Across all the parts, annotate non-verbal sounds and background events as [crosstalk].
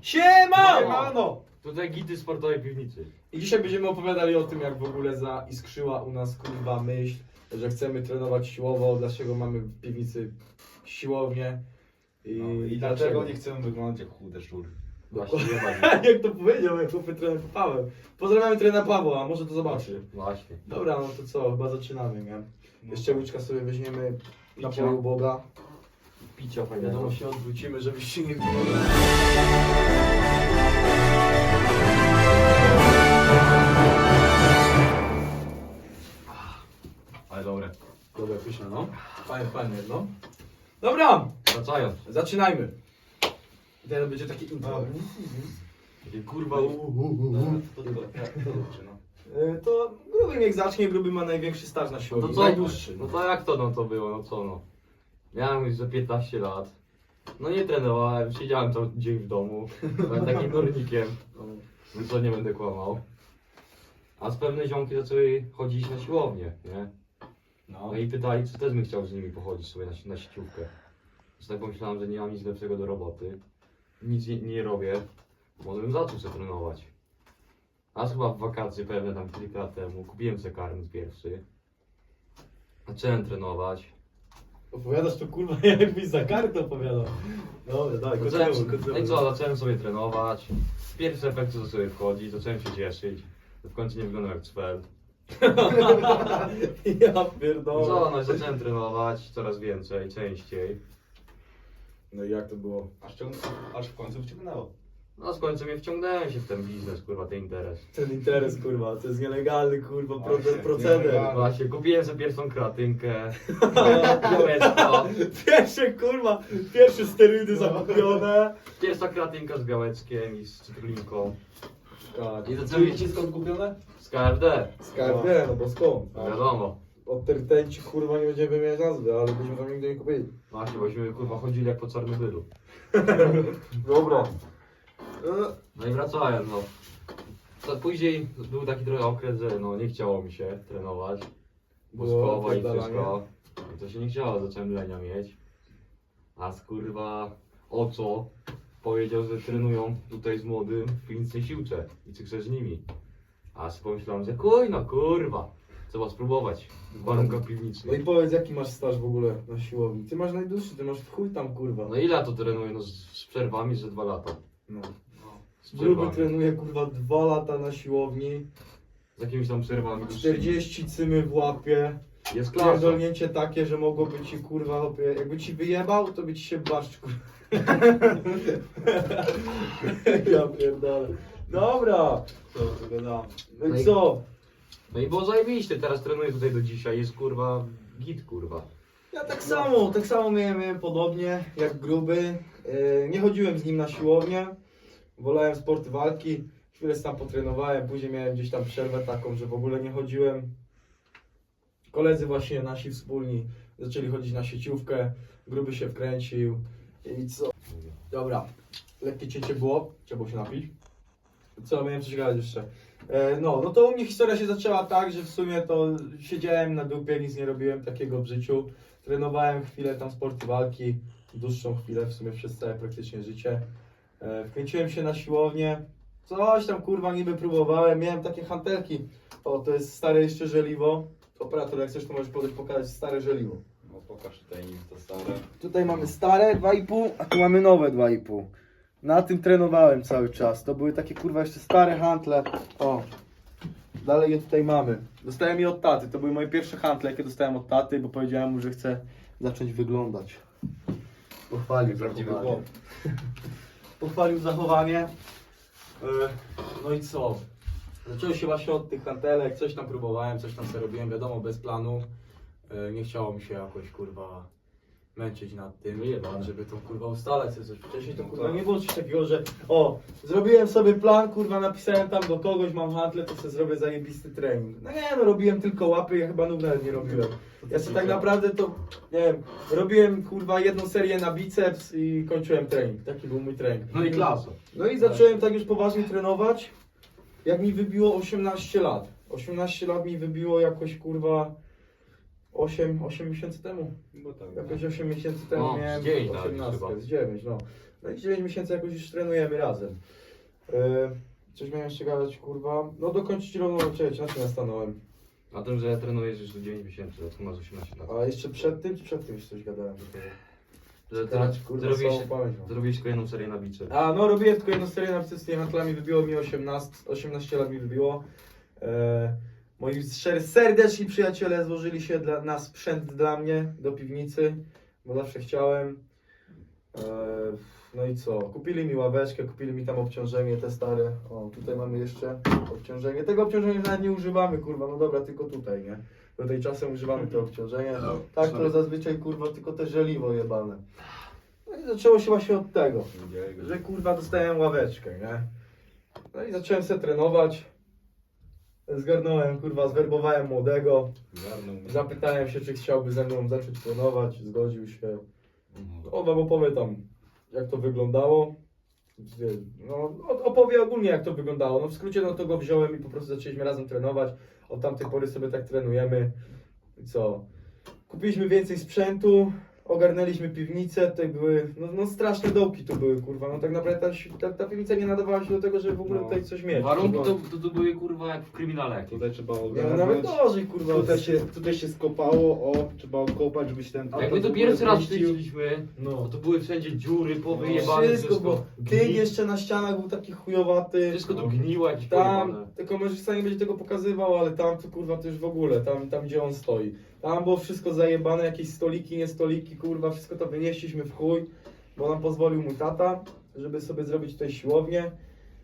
Siema! Siemano! Tutaj gity sportowej piwnicy. I dzisiaj będziemy opowiadali o tym, jak w ogóle zaiskrzyła u nas kurwa myśl, że chcemy trenować siłowo, dlaczego mamy w piwnicy siłownię i, No, I dlaczego nie chcemy wyglądać jak chude szczury? Właśnie jebać. [laughs] jak to powiedział, jak chłopy trener Paweł. Pozdrawiamy trenera Pawła, może to zobaczy. Właśnie. Dobra, no to co, chyba zaczynamy, nie? Jeszcze łyczka sobie weźmiemy na Picia. polu Boga. Picia Wiadomo, fajnego. się odwrócimy, żebyście nie Ale dobre. Dobra, pyszne, no. Fajnie, fajnie, no. Dobra, Wracając. zaczynajmy. Teraz będzie takie intro. Takie kurwa u, u, u, u. To tylko, to dobrze, no. E, To gruby niech zacznie, gruby ma największy staż na No siłowni. to co? Najdłuższy. No to jak to no to było, no co no. Miałem już za 15 lat. No nie trenowałem, siedziałem cały dzień w domu. [laughs] Byłem takim górnikiem, No. to nie będę kłamał. A z pewne ziomki zaczęły chodzić na siłownię, nie? No. No i pytali, czy też bym chciał z nimi pochodzić sobie na, na sieciówkę. Więc tak pomyślałem, że nie mam nic lepszego do roboty. Nic nie, nie robię. Może bym zaczął sobie trenować. Aż chyba w wakacje pewne tam kilka lat temu kupiłem sobie karnet pierwszy. Zacząłem trenować. Opowiadasz to kurwa [laughs] jakbyś za kartę opowiadał. Dobra, daj, kontynuuj, Zacząłem, no kontynuuj. i co, zacząłem sobie trenować. Pierwsze efekty zaczęły wchodzić, zacząłem się cieszyć. W końcu nie wyglądam jak cwel. [laughs] Ja No pierdolę. co, no i zacząłem trenować coraz więcej, częściej. No i jak to było? Aż, ciąg... Aż w końcu wciągnęło. No z końcem nie wciągnąłem się w ten biznes, kurwa, ten interes. Ten interes kurwa, to jest nielegalny kurwa Właśnie, proceder. proceder. nielegalny. Właśnie, kupiłem sobie pierwszą kreatynkę, białeczko, [laughs] Pierwsze kurwa, pierwsze sterydy zakupione. pierwsza kreatynka z białeczkiem i z cytrulinką, Tak. I I zaczęli- ci skąd kupione? z KFD, no bo skąd? no wiadomo. Od tertenci kurwa nie będziemy wymieniać nazwy, ale byśmy tam nigdy nie kupili. Właśnie, bośmy kurwa chodzili jak po Czarnobylu. [laughs] Dobra. No i wracałem, no. To później był taki trochę okres, że no nie chciało mi się trenować, bo Było szkoła i wszystko. I to się nie chciało, zacząłem lenia mieć. A z kurwa o co powiedział, że trenują tutaj z młodym w klinice siłcze i czy chcesz z nimi. A sobie pomyślałem, że kuj no kurwa, trzeba spróbować w warunkach No i piwniczych. powiedz jaki masz staż w ogóle na siłowni? Ty masz najdłuższy, ty masz w chuj tam kurwa. No ile to trenuję? No z, z przerwami, że dwa lata. No. Gruby trenuje kurwa dwa lata na siłowni, Z jakimiś tam przerwami. 40 cymy w łapie, Jest klasa. pierdolnięcie takie, że mogłoby ci kurwa, jakby ci wyjebał, to by ci się barszcz kurwa. [laughs] ja pierdolę. Dobra, Co tu gadam? no i co? No i było zajebiście, teraz trenuję tutaj do dzisiaj, jest kurwa git kurwa. Ja tak samo, tak samo miałem, miałem podobnie jak gruby. Yy, Nie chodziłem z nim na siłownię. Wolałem sporty walki. Chwilę tam potrenowałem, później miałem gdzieś tam przerwę taką, że w ogóle nie chodziłem. Koledzy właśnie nasi wspólni zaczęli chodzić na sieciówkę. Gruby się wkręcił. I co? Dobra, lekkie cięcie było, trzeba było się napić. Co, miałem coś jeszcze. E, no, no to u mnie historia się zaczęła tak, że w sumie to siedziałem na dupie, nic nie robiłem takiego w życiu. Trenowałem chwilę tam sporty walki, dłuższą chwilę, w sumie przez całe praktycznie życie. E, wkręciłem się na siłownię, coś tam kurwa niby próbowałem, miałem takie hantelki. O, to jest stare jeszcze żeliwo. Operator, jak chcesz, to możesz podejść pokazać stare żeliwo. No pokaż tutaj im to stare. Tutaj mamy stare 2,5, a tu mamy nowe 2,5. Na tym trenowałem cały czas. To były takie kurwa jeszcze stare hantle. O. Dalej je tutaj mamy. Dostałem je od taty. To były moje pierwsze hantle, jakie dostałem od taty, bo powiedziałem mu, że chcę zacząć wyglądać. Pochwalił Prawdziwy chłop. [laughs] Pochwalił zachowanie. E, No i co? Zaczęło się właśnie od tych hantelek, coś tam próbowałem, coś tam sobie robiłem, wiadomo, bez planu. E, Nie chciało mi się jakoś kurwa męczyć nad tym, Wyjebane. żeby tą kurwa ustalać sobie coś. Wcześniej to kurwa nie było coś takiego, że o, zrobiłem sobie plan, kurwa napisałem tam do kogoś, mam handle, to sobie zrobię zajebisty trening. No nie, no robiłem tylko łapy, ja chyba nóg nawet nie robiłem. Ja sobie tak naprawdę to, nie wiem, robiłem kurwa jedną serię na biceps i kończyłem trening. Taki był mój trening. No i klasa. No i zacząłem tak już poważnie trenować, jak mi wybiło 18 lat. 18 lat mi wybiło jakoś kurwa 8, 8 miesięcy temu. Bo tak. Jakoś 8 miesięcy temu No, z miałem dziewięć nawet 18, chyba. z 9, no. No i 9 miesięcy jakoś już trenujemy razem. E, coś miałem jeszcze gadać, kurwa. No dokończyć równo, czekajcie, na czym ja stanąłem? Na tym, że trenujesz już do 9 miesięcy, a tu masz 18 lat. A jeszcze przed tym, czy przed tym jeszcze coś gadałem? Że ty, Tak, kurwa, zrobiłeś, słabą pamięć mam. zrobiłeś kolejną serię na bicze. A no robiłem tylko jedną serię na z tymi handlami, wybiło mi 18, 18 lat mi wybiło. E, moi serdeczni przyjaciele złożyli się dla, na sprzęt dla mnie do piwnicy, bo zawsze chciałem. E, no i co? Kupili mi ławeczkę, kupili mi tam obciążenie te stare. O, tutaj mamy jeszcze obciążenie. Tego obciążenia nawet nie używamy, kurwa, no dobra, tylko tutaj, nie? Tutaj czasem używamy to obciążenie. Tak, to zazwyczaj, kurwa, tylko te żeliwo jebane. No i zaczęło się właśnie od tego że kurwa dostałem ławeczkę, nie? No i zacząłem se trenować. Zgarnąłem, kurwa, zwerbowałem młodego. Zapytałem się, czy chciałby ze mną zacząć trenować. Zgodził się. No. On wam opowie tam, jak to wyglądało. No, opowie ogólnie, jak to wyglądało. No w skrócie, no to go wziąłem i po prostu zaczęliśmy razem trenować. Od tamtej pory sobie tak trenujemy. I co? Kupiliśmy więcej sprzętu, ogarnęliśmy piwnicę, tutaj były, no, no straszne dołki tu były, kurwa, no tak naprawdę ta, ta, ta piwnica nie nadawała się do tego, żeby w ogóle No. tutaj coś mieć. Warunki to, to, to były kurwa jak w kryminale. Tutaj trzeba Ja, ogarnąć. nawet gorzej, kurwa. Tutaj się, tutaj się skopało, o, trzeba okopać, żeby się ten... Jak my to w pierwszy raz czyściliśmy, No. no to były wszędzie dziury, powyjebane, Wszystko, bo gni- tynk jeszcze na ścianach był taki chujowaty. Wszystko to gniło jakieś Tam, pojebane. tylko mężczyzna nie będzie tego pokazywał, ale tam to kurwa to już w ogóle, tam, tam gdzie on stoi. Tam było wszystko zajebane, jakieś stoliki, nie stoliki, kurwa, wszystko to wynieśliśmy w chuj, bo nam pozwolił mój tata, żeby sobie zrobić tutaj siłownię.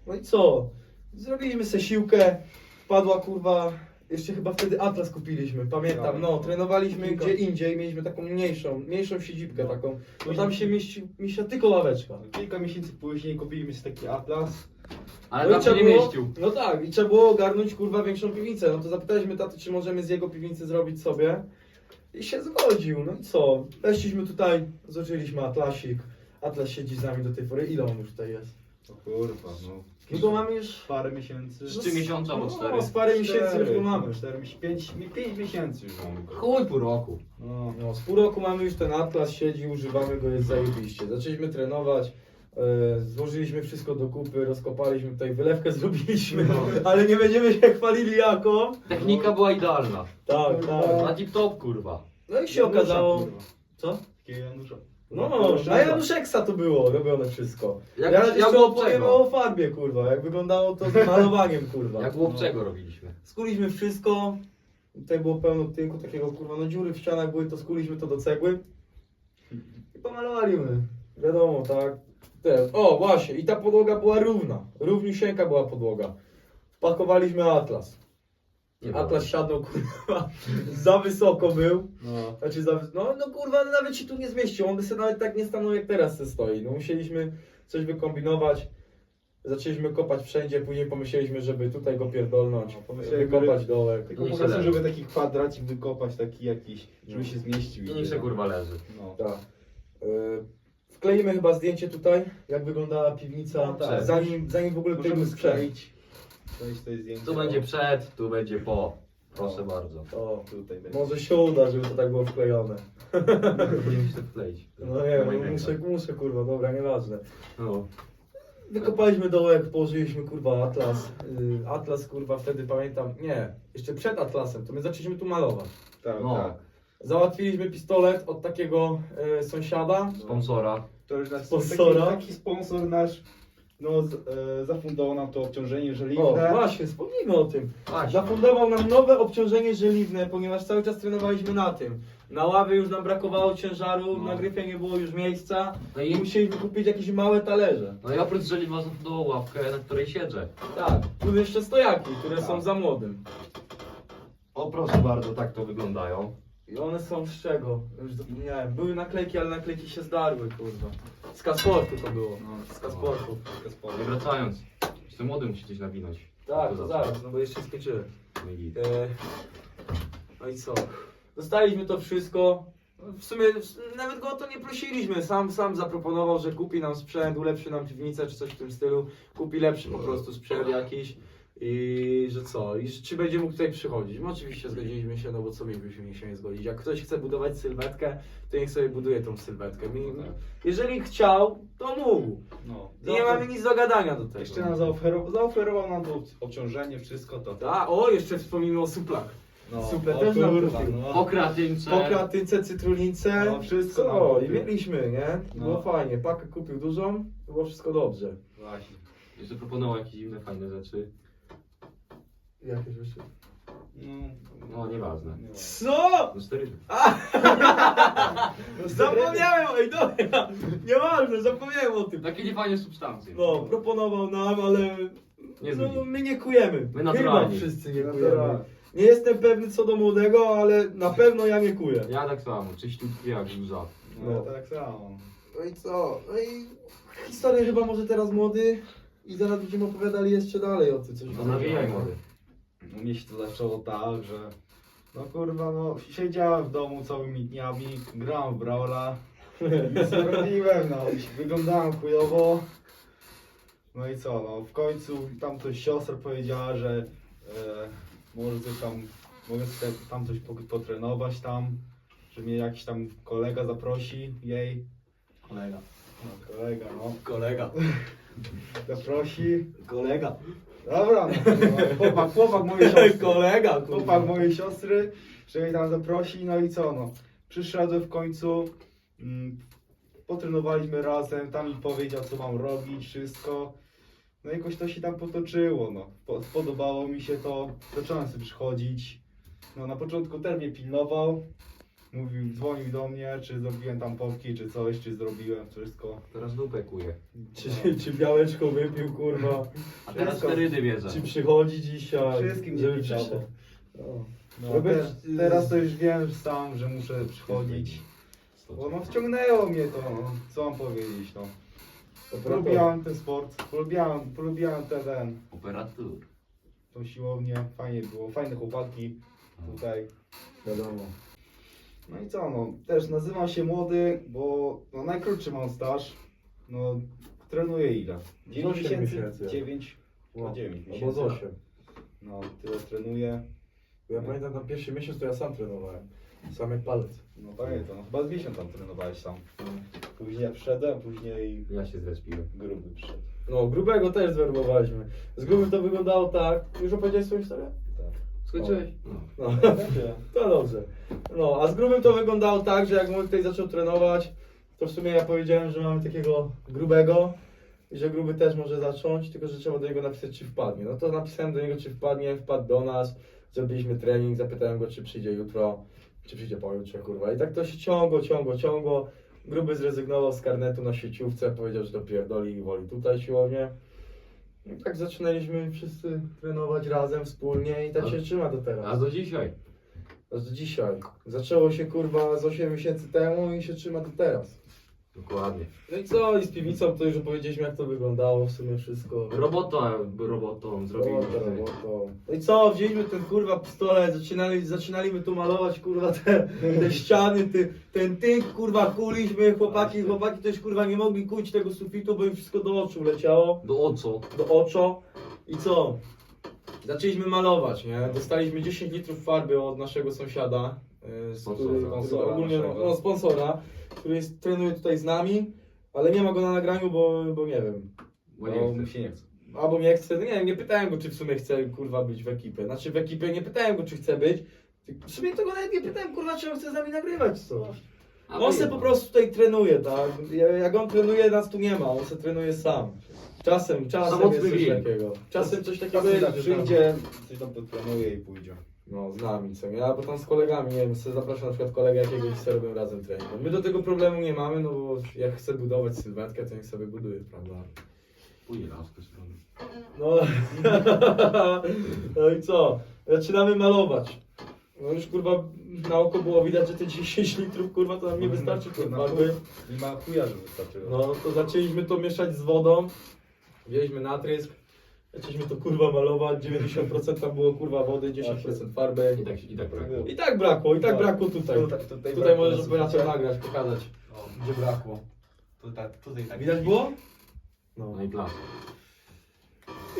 No i co? Zrobiliśmy se siłkę, wpadła kurwa, jeszcze chyba wtedy Atlas kupiliśmy, pamiętam, no, trenowaliśmy Kilka. gdzie indziej, mieliśmy taką mniejszą, mniejszą siedzibkę taką, no tam się mieści, mieściła tylko ławeczka. Kilka miesięcy później kupiliśmy sobie taki atlas. Ale No i tam się trzeba nie było- mieścił. No tak, i trzeba było ogarnąć kurwa większą piwnicę. No to zapytaliśmy taty, czy możemy z jego piwnicy zrobić sobie. I się zgodził. No i co? Weszliśmy tutaj, zaczęliśmy Atlasik. Atlas siedzi z nami do tej pory. Ile on już tutaj jest? O kurwa, no. No to mamy już. Parę miesięcy. Z trzy miesiące albo cztery. No, z parę miesięcy już go mamy. Cztery, pięć, pięć miesięcy już mamy. go. Chuj pół roku. No. No, z pół roku mamy już ten Atlas, siedzi, używamy go, jest zajebiście. Zaczęliśmy trenować. e, Złożyliśmy wszystko do kupy, rozkopaliśmy tutaj, wylewkę [laughs] zrobiliśmy, No. ale nie będziemy się chwalili jaką. Technika była idealna. Tak, tak. Na tip top kurwa. No i się okazało. Kurwa. Co? Takiego Janusza. No, na Januszeksa to było robione wszystko. Jak, ja jak, jeszcze u opowiemy o farbie, kurwa, jak wyglądało to z [laughs] malowaniem, kurwa. Jak u obcego robiliśmy. Skuliśmy wszystko, tutaj było pełno tynku takiego, kurwa, no dziury w ścianach były, to skuliśmy to do cegły i pomalowaliśmy. Wiadomo, tak. Te, o, właśnie, i ta podłoga była równa, równiusieńka była podłoga. Wpakowaliśmy atlas. Nie Atlas siadł, kurwa, za wysoko był. No. Znaczy, za, no, no kurwa, nawet się tu nie zmieścił. On by sobie nawet tak nie stanął jak teraz se stoi. No musieliśmy coś wykombinować. Zaczęliśmy kopać wszędzie, później pomyśleliśmy, żeby tutaj go pierdolnąć, No, pomyśleliśmy, wykopać dołek. Tylko Niech po się prostu, żeby taki kwadracik wykopać, taki jakiś, żeby No. się zmieścił. I niech se kurwa leży. No. Tak. Y, Wkleimy chyba zdjęcie tutaj, jak wyglądała piwnica, No tak. zanim, zanim w ogóle tutaj był Możemy sprzęt. skleić. To zdjęcie. Tu będzie przed, tu będzie po. Proszę No. bardzo. O, Tutaj będzie. może się uda, żeby to tak było wklejone. [laughs] Będziemy się to wkleić. No nie, no, muszę, muszę kurwa, dobra, nieważne. No. Wykopaliśmy dołek, położyliśmy kurwa atlas. Y, Atlas kurwa wtedy pamiętam, nie, jeszcze przed atlasem, to my zaczęliśmy tu malować. Tak, No. tak. Załatwiliśmy pistolet od takiego e, sąsiada. Sponsora. To już nas, Sponsora. taki, taki sponsor nasz no, z, e, zafundował nam to obciążenie O, żeliwne. właśnie, wspomnijmy o tym. Właśnie. Zafundował nam nowe obciążenie żeliwne, ponieważ cały czas trenowaliśmy na tym. Na ławie już nam brakowało ciężaru, No. na gryfie nie było już miejsca No i musieliśmy kupić jakieś małe talerze. no i oprócz żeliwa zafundował ławkę, na której siedzę. Tak, plus jeszcze stojaki, które Tak. są za młodym. O proszę bardzo, tak to wyglądają. I one są z czego? Już zapomniałem. Były naklejki, ale naklejki się zdarły, kurwa. Z Kasportu to było. No, Z Kasportu. Nie wracając. Jeszcze młody musi coś nawinąć. Tak, To zaraz, no bo jeszcze skończyłem. No i git. E, no i co? Dostaliśmy to wszystko. W sumie nawet go o to nie prosiliśmy. Sam sam zaproponował, że kupi nam sprzęt, ulepszy nam piwnicę czy coś w tym stylu. Kupi lepszy po prostu sprzęt jakiś. I że co? I że czy będzie mógł tutaj przychodzić? My oczywiście zgodziliśmy się, no bo co mielibyśmy się nie zgodzić? Jak ktoś chce budować sylwetkę, to niech sobie buduje tą sylwetkę. Mi, No tak. jeżeli chciał, to mógł. No. I nie mamy nic do gadania do tego. Jeszcze nam zaoferował, zaoferował nam to obciążenie, wszystko to. A, o, jeszcze wspomnimy o suplach. No, Super, o też nam kurwa, kupił. no. Po kratynce. Po kratynce, cytrulince. No, wszystko nam Co? I kupił. mieliśmy, nie? No. Było fajnie. Pakę kupił dużą, było wszystko dobrze. Właśnie. Jeszcze proponował jakieś inne fajne rzeczy. Jakie rzeczy? No, No, nieważne. nie ma. Co? No sterydy. [laughs] Zapomniałem, ej dobra, nieważne, zapomniałem o tym. Takie niefajne substancje. No, proponował nam, ale Nie no, zgodzi. my nie kujemy. My Chyba naturalni. wszyscy nie Naturalnie. kujemy. Nie jestem pewny co do młodego, ale na pewno ja nie kuję. Ja tak samo, czyściutki jak łza. No, ja tak samo. No i co? No i historię chyba może teraz młody i zaraz będziemy opowiadali jeszcze dalej o tym coś. To nawijaj młody. U mnie się to zaczęło tak, że no kurwa, no siedziałem w domu całymi dniami, grałem w Brawla, nic nie robiłem, no i wyglądałem chujowo. No i co, no w końcu tam coś siostra powiedziała, że e, może coś tam, mogę sobie tam coś po- potrenować tam, że mnie jakiś tam kolega zaprosi, jej, Kolega. no kolega, no, Kolega. [laughs] zaprosi. Kolega. Dobra, no, chłopak, chłopak mojej [laughs] siostry. Kolega, kurwa. chłopak mojej siostry, że mnie tam zaprosi, no i co, no. Przyszedłem w końcu, mm, potrenowaliśmy razem, tam mi powiedział, co mam robić, wszystko. No jakoś to się tam potoczyło, no. Po- Podobało mi się to, zacząłem sobie przychodzić. No na początku też mnie pilnował, mówił, dzwonił do mnie, czy zrobiłem tam pompki, czy coś, czy zrobiłem wszystko. Teraz dupę kuje. Czy, czy białeczko wypił, kurwa? A teraz Wszystko. sterydy wiedzą. Czy przychodzi dzisiaj? Wszystkim żeby nie przyszedł? przyszedł. No. No, te, teraz to już wiem sam, że muszę przychodzić. Bo no wciągnęło mnie to, no. co mam powiedzieć, no. Polubiałem ten sport, polubiałem, polubiałem ten, ten, Operator. tą siłownię, fajnie było, fajne chłopaki tutaj. Wiadomo. No i co, no, też nazywam się młody, bo no, najkrótszy mam staż, no, trenuję ile? 9 Osiem miesięcy? miesięcy. 9, Wow. 9 Albo z miesięcy. 8. No, tyle trenuję, Ja pamiętam na pierwszy miesiąc to ja sam trenowałem. Sam jak palec. no pamiętam, no, chyba z miesiąc tam trenowałeś sam. Później ja przyszedłem, później Ja się zrespiłem. gruby przyszedł. No, grubego też zwerbowaliśmy. Z grubym to wyglądało tak. Już opowiedziałeś swoją historię? Skończyłeś? No. No, [laughs] to dobrze. No, a z grubym to wyglądało tak, że jak mój tutaj zaczął trenować, to w sumie ja powiedziałem, że mamy takiego grubego i że gruby też może zacząć, tylko że trzeba do niego napisać, czy wpadnie. No to napisałem do niego, czy wpadnie, wpadł do nas, zrobiliśmy trening, zapytałem go, czy przyjdzie jutro, czy przyjdzie pojutrze, kurwa. I tak to się ciągło, ciągło, ciągło. Gruby zrezygnował z karnetu na sieciówce, powiedział, że to pierdoli i woli tutaj siłownię. Tak zaczynaliśmy wszyscy trenować razem, wspólnie i tak A- się trzyma do teraz. A do dzisiaj. Aż do dzisiaj. Zaczęło się kurwa z 8 miesięcy temu i się trzyma do teraz. Dokładnie. No i co? I z piwnicą to już opowiedzieliśmy jak to wyglądało w sumie wszystko. Robota robotą zrobiliśmy. Robota, robota. No i co? Wzięliśmy ten kurwa pistolet, zaczynali, zaczynaliśmy tu malować kurwa te, te ściany, ty, ten tynk kurwa kuliśmy, chłopaki, chłopaki też kurwa nie mogli kuć tego sufitu, bo im wszystko do oczu leciało. Do oczu. do oczu i co? Zaczęliśmy malować, nie? Dostaliśmy 10 litrów farby od naszego sąsiada, z Sponsora. Sponsora ogólnie, naszego. no, sponsora, który jest, trenuje tutaj z nami, ale nie ma go na nagraniu, bo, bo nie wiem. Bo nie mi chcę. się nie chce. Albo nie chce, no nie wiem, nie pytałem go, czy w sumie chce kurwa być w ekipie. Znaczy w ekipie nie pytałem go, czy chce być. W sumie to go nawet nie pytałem, kurwa, czy on chce z nami nagrywać, co? A On se po prostu tutaj trenuje, tak? Ja- Jak on trenuje, nas tu nie ma, on se trenuje sam. Czasem, czasem Samotny jest coś wilk. takiego. Czasem coś takiego Czasem jest, że tam- przyjdzie, coś tam potrenuje i pójdzie. No, z nami, co nie? Albo tam z kolegami, nie wiem, sobie zapraszam na przykład kolegę jakiegoś i sobie razem trening. My do tego problemu nie mamy, no bo jak chce budować sylwetkę, to niech sobie buduje, prawda? Strony. No, [laughs] no i co? Zaczynamy malować. No już kurwa na oko było widać, że te 10 litrów kurwa to nam nie wystarczy kurwa. Nie ma chuja, żeby wystarczyło. No to zaczęliśmy to mieszać z wodą. Wzięliśmy natrysk. Zaczęliśmy to kurwa malować. 90% tam było kurwa wody, 10% farby. I tak, i tak brakło. I tak brakło, i tak brakło tutaj. Tutaj, tutaj, Tutaj możesz operator nagrać, pokazać, gdzie brakło. Tutaj, tutaj tak. Widać było? No. No i klasa.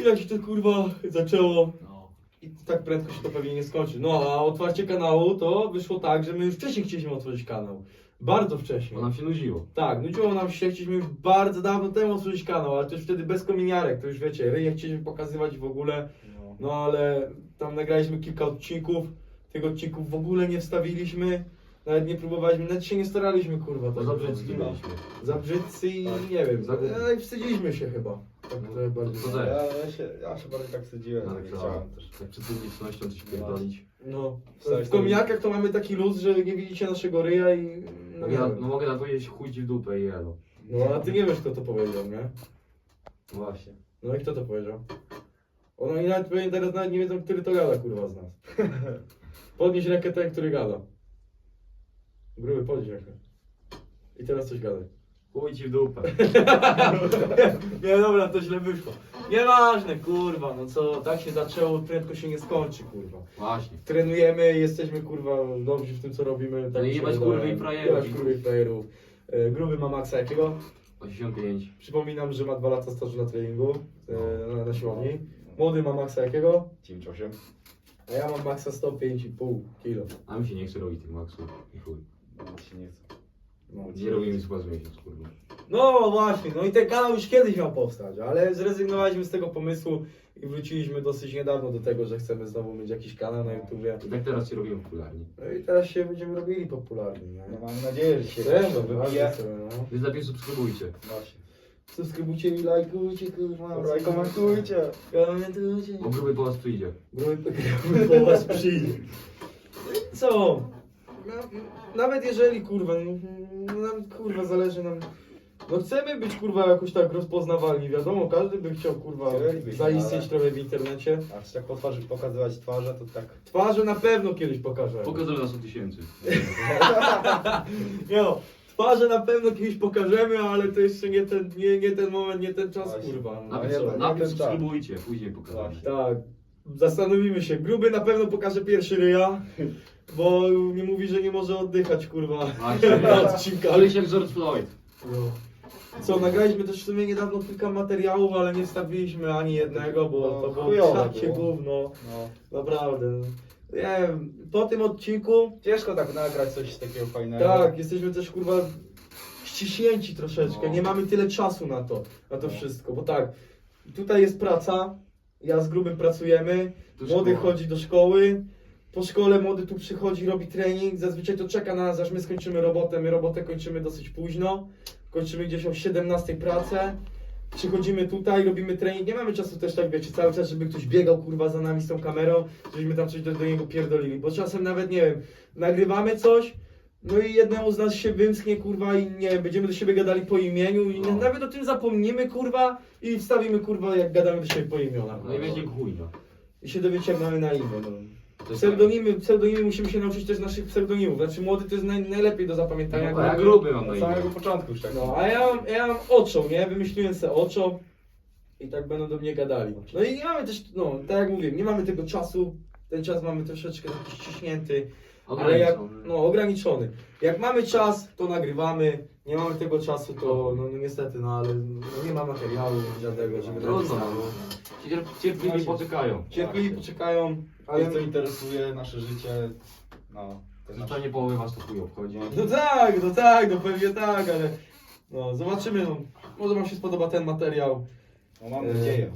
I jak się to kurwa zaczęło, No. i tak prędko się to pewnie nie skończy. No a otwarcie kanału to wyszło tak, że my już wcześniej chcieliśmy otworzyć kanał. Bardzo wcześnie. Bo nam się nudziło. Tak, nudziło nam się, chcieliśmy już bardzo dawno temu otworzyć kanał, ale to już wtedy bez kominiarek, to już wiecie, ryje chcieliśmy pokazywać w ogóle, No. no ale tam nagraliśmy kilka odcinków, tych odcinków w ogóle nie wstawiliśmy, nawet nie próbowaliśmy, nawet się nie staraliśmy kurwa. Bo tak za brzydcy no. byliśmy. Za brzydcy i Tak. nie wiem, Za- no, wstydziliśmy się chyba. Tak trochę bardziej. to tak. Ja, ja, się, ja się bardziej tak wstydziłem, No, nie tak, chciałem też. tak przed publicznością coś pierdolić. No, w kominiarkach to mamy taki luz, że nie widzicie naszego ryja i... No, ja, no mogę na powiedzieć chuj ci w dupę i elo. no a ty nie wiesz kto to powiedział, nie? No właśnie. No i kto to powiedział? Ono i nawet pewnie teraz nawet nie wiedzą, który to gada, kurwa, z nas. [laughs] Podnieś rękę ten, który gada. Gruby, podnieś rękę. I teraz coś gadaj. Chuj ci w dupę. [laughs] nie, dobra, to źle wyszło. Nieważne, kurwa, no co, tak się zaczęło, prędko się nie skończy, kurwa. Właśnie. Trenujemy, jesteśmy, kurwa, dobrzy w tym, co robimy. No Tak i mi się jebać wydaje. kurwy i frajerów. Jebać kurwy i frajerów. E, Gruby ma maksa jakiego? 85. Przypominam, że ma dwa lata stażu na treningu e, No. na, na siłowni. Młody ma maksa jakiego? 98. A ja mam maksa 105,5 kilo. A mi się nie chce robić tych maksów. I chuj. No, się nie chce. No, Nie robimy chyba z miesiąc, kurwa. no właśnie, no i ten kanał już kiedyś miał powstać, ale zrezygnowaliśmy z tego pomysłu i wróciliśmy dosyć niedawno do tego, że chcemy znowu mieć jakiś kanał na YouTubie. I tak teraz się robimy popularni. No i teraz się będziemy robili popularni, nie? No mam nadzieję, że się to no, wybije. no. Więc lepiej subskrybujcie. Właśnie. Subskrybujcie i lajkujcie, kurwa. Dobra, i komentujcie. Komentujcie. Bo gruby po was przyjdzie. Gruby gruby po was przyjdzie. No Co? No, Nawet jeżeli kurwa, no, nam kurwa zależy nam. No chcemy być kurwa jakoś tak rozpoznawalni, wiadomo, każdy by chciał kurwa Chcielibyśmy, zaistnieć ale- trochę w internecie. A czy tak po twarzy pokazywać twarze, to tak. Twarze na pewno kiedyś pokażę. Pokażemy na 100 tysięcy. [laughs] Nie no, twarze na pewno kiedyś pokażemy, ale to jeszcze nie ten, nie, nie ten moment, nie ten czas Właśnie. kurwa. No, Najpierw, nie, co? najpierw subskrybujcie, później pokażemy. Właśnie. Tak, zastanowimy się. Gruby na pewno pokaże pierwszy ryja, bo nie mówi, że nie może oddychać, kurwa, [laughs] na odcinka. Ale się jak George Floyd. No. Co, nagraliśmy też w sumie niedawno kilka materiałów, ale nie wstawiliśmy ani jednego, bo No, to było chujowe takie było. gówno, No. naprawdę. Nie wiem, po tym odcinku, Ciężko tak nagrać coś takiego fajnego. tak, jesteśmy też, kurwa, ściśnięci troszeczkę, No. nie mamy tyle czasu na to, na to No. wszystko, bo tak, tutaj jest praca, ja z grubym pracujemy, Młody chodzi do szkoły, po szkole młody tu przychodzi, robi trening, zazwyczaj to czeka na nas, aż my skończymy robotę, my robotę kończymy dosyć późno, kończymy gdzieś o 17 pracę, przychodzimy tutaj, robimy trening, nie mamy czasu też tak, wiecie, cały czas, żeby ktoś biegał, kurwa, za nami z tą kamerą, żebyśmy tam coś do, do niego pierdolili, bo czasem nawet, nie wiem, nagrywamy coś, no i jednemu z nas się wymsknie, kurwa, i nie wiem, będziemy do siebie gadali po imieniu i No. nawet o tym zapomnimy, kurwa, i wstawimy, kurwa, jak gadamy do siebie po imionach. No i będzie chuj, no. I się dowiecie, jak mamy na imię, no. Pseudonimy, pseudonimy musimy się nauczyć też naszych pseudonimów. Znaczy młody to jest naj, najlepiej do zapamiętania. No, a ja Gruby- mam na Od imię. samego początku już tak. No, a ja mam, ja mam oczą, nie? Wymyśliłem sobie oczą i tak będą do mnie gadali. No i nie mamy też, no, tak jak mówię, nie mamy tego czasu. Ten czas mamy troszeczkę taki ściśnięty, ale jak, Ograniczony. no ograniczony. Jak mamy czas, to nagrywamy. Nie mamy tego czasu, to no, no niestety, no ale no, nie ma materiału żadnego, żeby Trudno, napisać. no. Ci cierp- Cierpliwi poczekają. Cierpliwi poczekają, Ale ale... co interesuje nasze życie, no. To nasze... Życzenie połowy was to chuj obchodzi. No tak, no tak, no pewnie tak, ale no zobaczymy, no. Może wam się spodoba ten materiał. No mam E, nadzieję.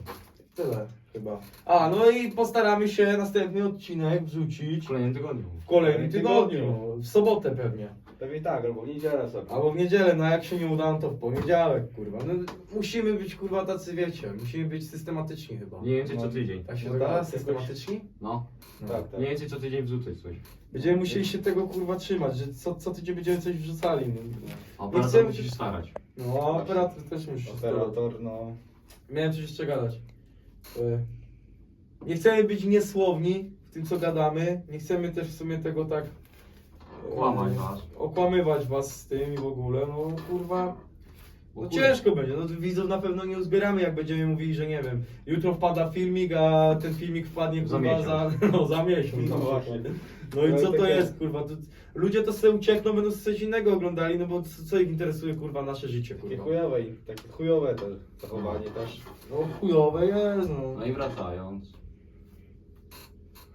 Tyle chyba. A, no i postaramy się następny odcinek wrzucić W kolejnym tygodniu. w kolejnym tygodniu. w sobotę pewnie. Pewnie tak, albo w niedzielę sobie. Albo w niedzielę, no jak się nie uda, no to w poniedziałek, kurwa. No musimy być, kurwa, tacy, wiecie, musimy być systematyczni chyba. Mniej więcej co No. tydzień. Tak się No jakoś- Systematyczni? No. No. Tak, tak. Mniej więcej co tydzień wrzucać coś. Będziemy musieli się tego, kurwa, trzymać, że co, co tydzień będziemy coś wrzucali. No, A operator chcemy- musi się starać. no operator też musi się starać. Operator, no. Miałem coś jeszcze gadać. E, Nie chcemy być niesłowni w tym, co gadamy. Nie chcemy też w sumie tego tak... Kłamać was. Okłamywać was z tym i w ogóle. No kurwa... No ciężko będzie, no widzów na pewno nie uzbieramy, jak będziemy mówili, że nie wiem, jutro wpada filmik, a ten filmik wpadnie Za kurwa za, [laughs] no, za miesiąc. No właśnie. No i No i co to takie- jest, kurwa? To, ludzie to sobie uciekną, będą coś innego oglądali, no bo co, co ich interesuje, kurwa, nasze życie, Takie kurwa. chujowe, i takie chujowe te zachowanie też. No chujowe jest, no. No i wracając.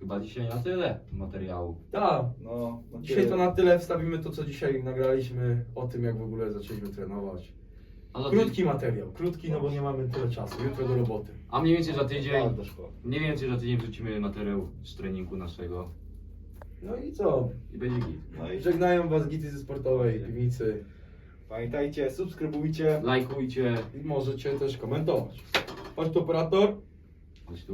Chyba dzisiaj na tyle materiału. Tak, No, no dzisiaj to na tyle wstawimy to, co dzisiaj nagraliśmy o tym, jak w ogóle zaczęliśmy trenować. A, za Krótki materiał, krótki, no bo nie mamy tyle czasu, jutro do roboty. a mniej więcej za tydzień. Tak, do szkoły. Mniej więcej za tydzień wrzucimy materiał z treningu naszego. No i co? I będzie git. No i Żegnają was gity ze sportowej piwnicy pamiętajcie, subskrybujcie. Lajkujcie. i możecie też komentować. Chodź tu operator. Chodź tu.